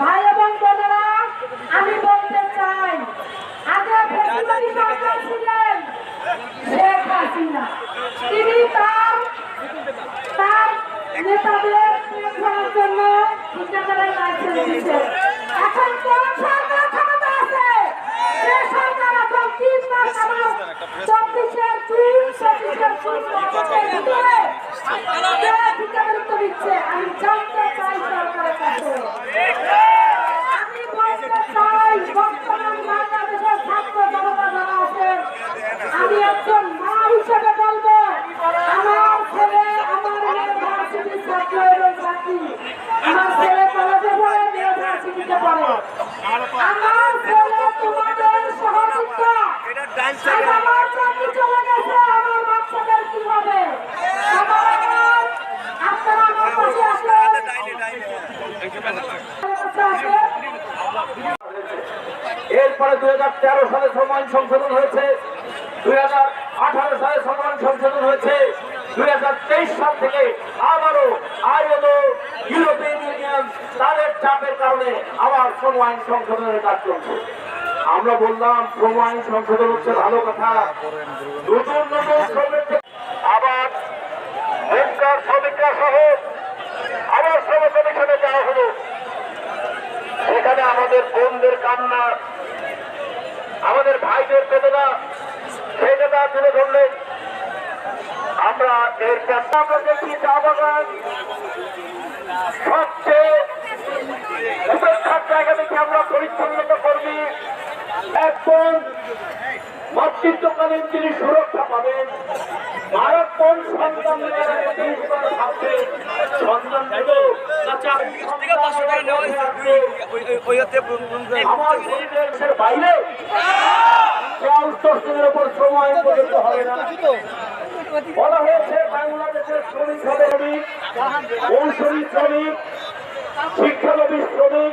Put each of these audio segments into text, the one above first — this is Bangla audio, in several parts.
ভাই এবং বোনেরা আমি বলতে চাই আগে ছিলেন শেখ তিনি তার তার নেতাদের জন্য ঠিকাদারের লাইসেন্স দিচ্ছে এরপরে দুই হাজার তেরো সালে সময় সংশোধন হয়েছে, দুই হাজার আঠারো সালে সময় সংশোধন হয়েছে, দুই হাজার তেইশ সাল থেকে আবারও আইএলও ইউরোপিয়ান ইউনিয়ন তাদের চাপের কারণে আবার শ্রম আইন সংশোধনের কাজ চলছে। আমরা বললাম শ্রম আইন সংশোধন হচ্ছে ভালো কথা। নতুন নতুন শ্রমিক আবার শ্রমিকরা সহ আবার শ্রম আমাদের বোনদের কান্না আমাদের ভাইদের বেদনা সেই কথা তুলে ধরলেন আমরা এর আমরা দেখি চা বাগান সবচেয়ে উপেক্ষার জায়গা থেকে আমরা পরিচ্ছন্নতা কর্মী একজন মাতৃত্বকালীন তিনি সুরক্ষা পাবেন ভারত কোন সন্তান সন্তান দেব না চাকরি আমার দেশের বাইরে উপর সময় হবে না। বলা হয়েছে বাংলাদেশের শ্রমিক শ্রমিক মৌসুমী শ্রমিক শিক্ষানবী শ্রমিক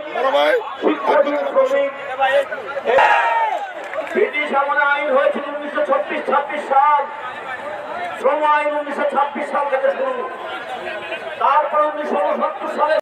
শিক্ষাধীন শ্রমিক। ব্রিটিশ আমলে আইন হয়েছিল উনিশশো ছত্রিশ ছাব্বিশ সাল। শ্রম আইন উনিশশো ছাব্বিশ সাল থেকে শুরু। তারপর উনিশশো উনসত্তর সালে